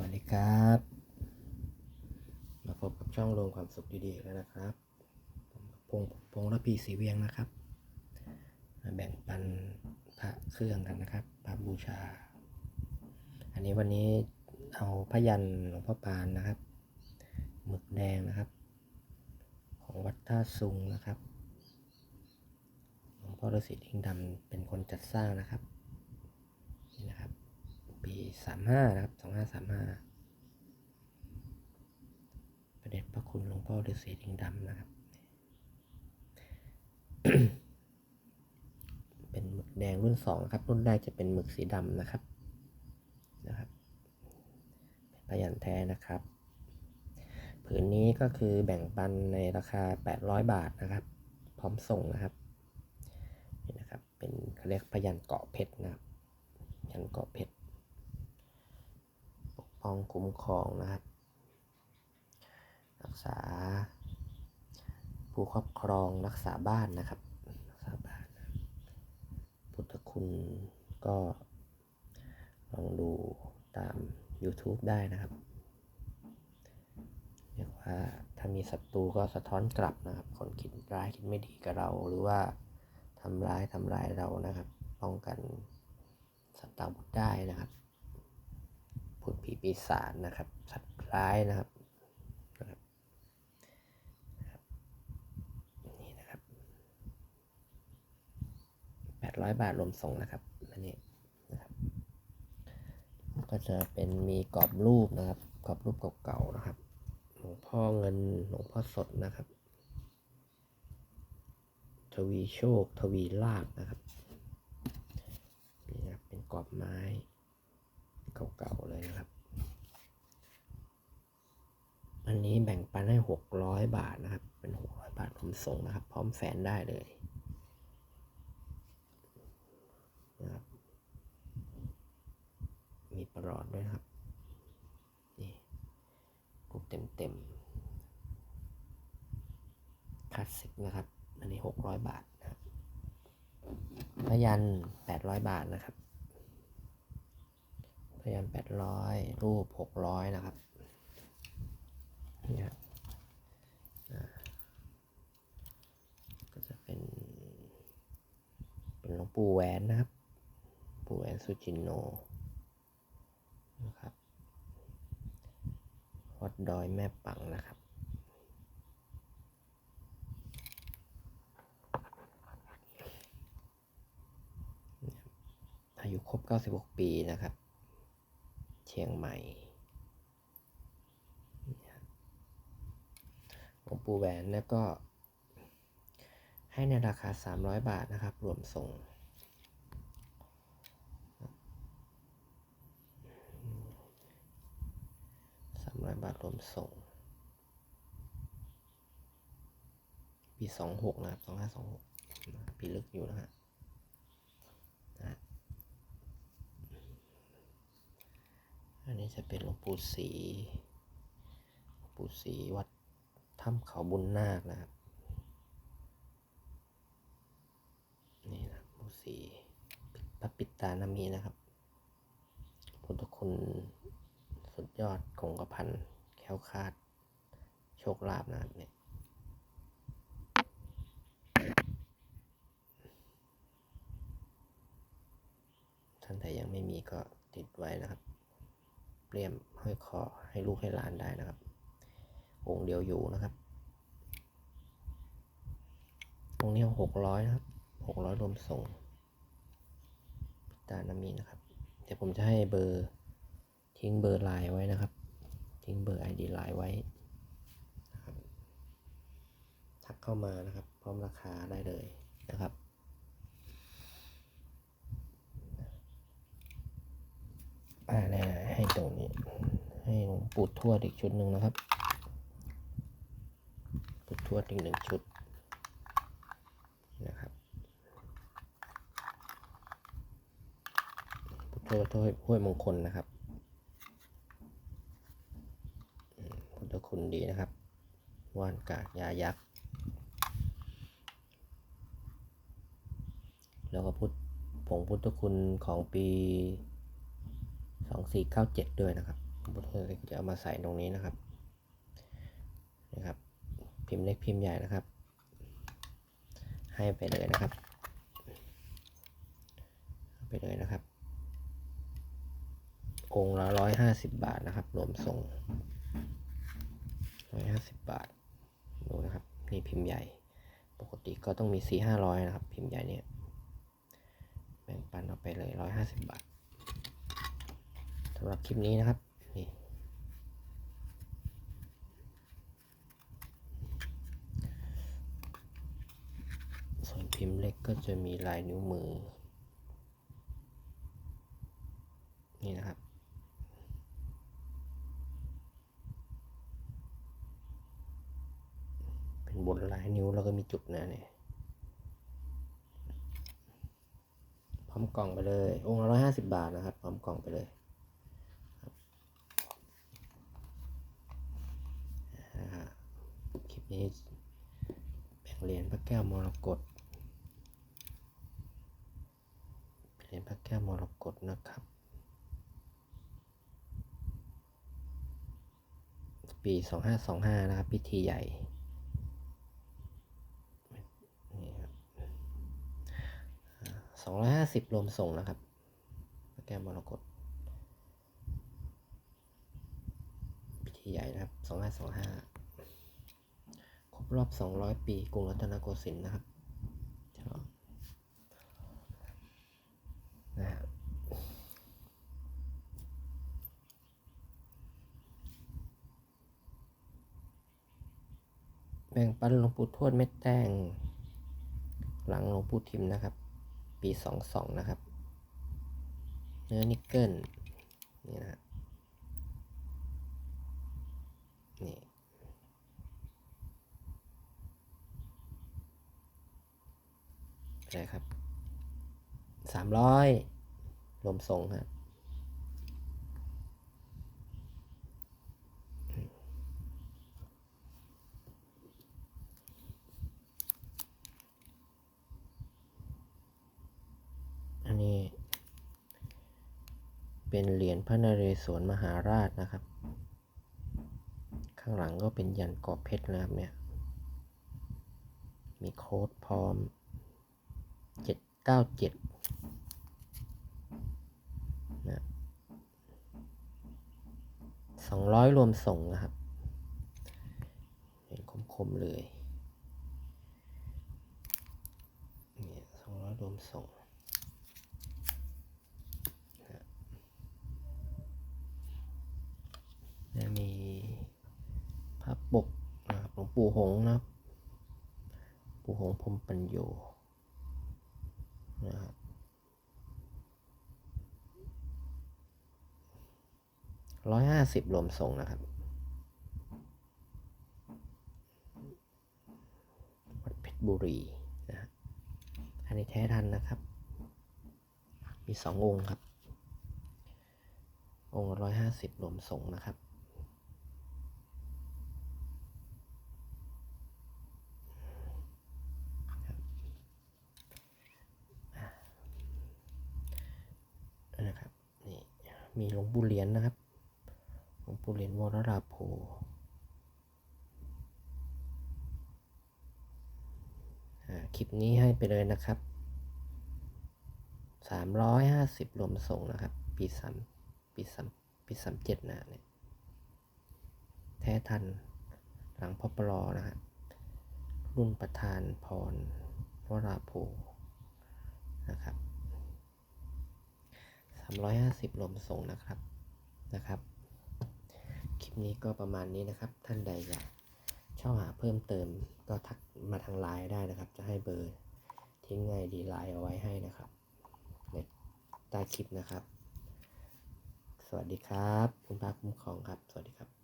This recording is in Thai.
วัสดีครับ มาพบกับช่องรวมความสุขดีๆแล้วนะครับพงพงระพีสีเวียงนะครับมาแบ่งปันพระเครื่องกันนะครับพระบูชา อันนี้วันนี้เอาพยันหลวงพ่อปานนะครับหมึกแดงนะครับ ของวัดท่าซุงนะครับหลวงพ่อฤาษีทิงดำเป็นคนจัดสร้างนะครับ ปีสามห้านะครับสองห้าสามห้าประเด็จพระคุณหลวงพ่อฤาษีทิงดำนะครับ เป็นหมึกแดงรุ่นสองครับ รุ่นแรกจะเป็นหมึกสีดำนะครับนะครับเป็นพยันแท้นะครับผืนนี้ก็คือแบ่งปันในราคา 800 บาทนะครับ พร้อมส่งนะครับนี่นะครับ เป็นเขาเรียกพยันเกาะเพชรนะครับพยันเกาะเพชร องคุ้มครองนะครับ รักษา ผู้ครอบครองรักษาบ้านนะครับ รักษาบ้าน พุทธคุณก็ลองดูตาม YouTube ได้นะครับเรียกว่าถ้ามีศัตรูก็สะท้อนกลับนะครับ คนคิดร้ายคิดไม่ดีกับเรา หรือว่าทำร้ายทำร้ายเรานะครับ ป้องกันสัตว์ตาบุตรได้นะครับ ผีปีศาจนะครับ สัตว์ร้ายนะครับนี่นะครับแปดร้อยบาทรวมส่งนะครับอันนี้นะครับ ก็จะเป็นมีกรอบรูปนะครับ กรอบรูปเก่าๆนะครับหลวงพ่อเงินหลวงพ่อสดนะครับ ทวีโชค ทวีลาบนะครับนี่นะครับเป็นกรอบไม้เก่าๆเลยนะครับ อันนี้แบ่งปันให้หกร้อยบาทนะครับ เป็นหกร้อยบาทรวมส่งนะครับ พร้อมแฟนได้เลยนะครับ มีประหลอดด้วยนะครับ นี่กรูปเต็มๆคลาสสิกนะครับ อันนี้หกร้อยบาทนะครับพยันแปดร้อยบาทนะครับพยายามแปดร้อยรูปหกร้อยนะครับ นี่ยก็จะเป็น เป็นหลวงปู่แหวนนะครับ ปู่แหวนสุจินโนนะครับวัดดอยแม่ปังนะครับอายุครบ 96 ปีนะครับ เชียงใหม่ หลวงปูแหวนแล้วก็ ให้ในราคา 300 บาทนะครับ รวมส่ง 300 บาทรวมส่ง ปี 26 นะครับ 2526 ปีลึกอยู่นะฮะนะอันนี้จะเป็นหลวงปู่ศรีปู่ศรีวัด ถ้ำเขาบุญนาคนะครับ นี่นะมูสีพระปิตานามีนะครับพุทธคุณสุดยอดคงกระพันแค้วคาด โชคลาภนะครับเนี่ยท่านใดยังไม่มีก็ติดไว้นะครับเปลี่ยมห้อยคอให้ลูกให้หลานได้นะครับองค์เดียวอยู่นะครับ องนี้หกร้อยนะครับหกร้อยรวมส่งตานามีนะครับ เดี๋ยวผมจะให้เบอร์ทิ้งเบอร์ไลน์ไว้นะครับ ทิ้งเบอร์ ID ไลน์ไว้นะครับทักเข้ามานะครับ พร้อมราคาได้เลยนะครับอ่าเนี่ยให้ตรงนี้ ให้หลวงปู่ทวดอีกชุดหนึ่งนะครับปู่ทวดอีกหนึ่งชุดนะครับ ปู่ทวดทวดห้วยมงคลนะครับพุทธคุณดีนะครับว่านกากยายักษ์แล้วก็พุทธผงพุทธคุณของปีสองสี่เก้าเจ็ดด้วยนะครับพุทธเล็กจะเอามาใส่ตรงนี้นะครับนะครับ พิมพ์เล็กพิมพ์ใหญ่นะครับ ให้ไปเลยนะครับ ไปเลยนะครับ องละร้อยห้าสิบบาทนะครับ รวมส่งร้อยห้าสิบบาท ดูนะครับ นี่พิมพ์ใหญ่ ปกติก็ต้องมีสี่ห้าร้อยนะครับ พิมพ์ใหญ่เนี่ย แบ่งปันเอาไปเลยร้อยห้าสิบบาทสำหรับคลิปนี้นะครับ นี่ส่วนพิมพ์เล็กก็จะมีลายนิ้วมือ นี่นะครับ เป็น บนลายนิ้วแล้วก็มีจุดนะเนี่ยพร้อมกล่องไปเลย องค์ละร้อยห้าสิบบาทนะครับ พร้อมกล่องไปเลยครับอ่าคลิปนี้แบ่งเหรียญพระแก้วมรกตเหรียญพระแก้วมรกตนะครับ ปีสองห้าสองห้านะครับ พิธีใหญ่ 250 รวมส่งนะครับแก้มมรกตพิธีใหญ่นะครับ 2525 ครบรอบ 200 ปีกรุงรัตนโกสินทร์นะครับนะฮะแบ่งปันหลวงปู่ทวดเม็ดแตงหลังหลวงปู่ทิมนะครับ ปีสองสองนะครับ เนื้อนิกเกิลนี่นะนี่อะไรครับสามร้อยรวมทรงครับ อันนี้ เป็นเหรียญพระนเรศวรมหาราชนะครับ ข้างหลังก็เป็นยันกอบเพชรนะครับเนี่ย มีโค้ดพร้อมเจ็ดเก้าเจ็ดนะสองร้อยรวมส่งนะครับ เห็นคมๆเลยนี่สองร้อยรวมส่งะมีพระปกนะครับหลวงปู่หงนะครับปู่หงพรมปัญโยนะครับร้อยห้าสิบรวมส่งนะครับวัดเพชรบุรีนะฮะอันนี้แท้ทันนะครับ มีสององค์ครับ องค์ร้อยห้าสิบรวมส่งนะครับนี่ มีหลวงปู่เหรียญนะครับ หลวงปู่เหรียญวรราโพคลิปนี้ให้ไปเลยนะครับสามร้อยห้าสิบรวมส่งนะครับ ปีสามปีสามปีสามเจ็ดนะเนี่ย แท้ทันหลังพอปลอนะฮะ รุ่นประธานพรวราโพนะครับ สามร้อยห้าสิบรวมส่งนะครับนะครับ คลิปนี้ก็ประมาณนี้นะครับ ท่านใดอยากเช่าหาเพิ่มเติมก็ทักมาทางไลน์ได้นะครับ จะให้เบอร์ทิ้งไงดีไลน์เอาไว้ให้นะครับในใต้คลิปนะครับ สวัสดีครับ คุณพาคุ้มครองครับ สวัสดีครับ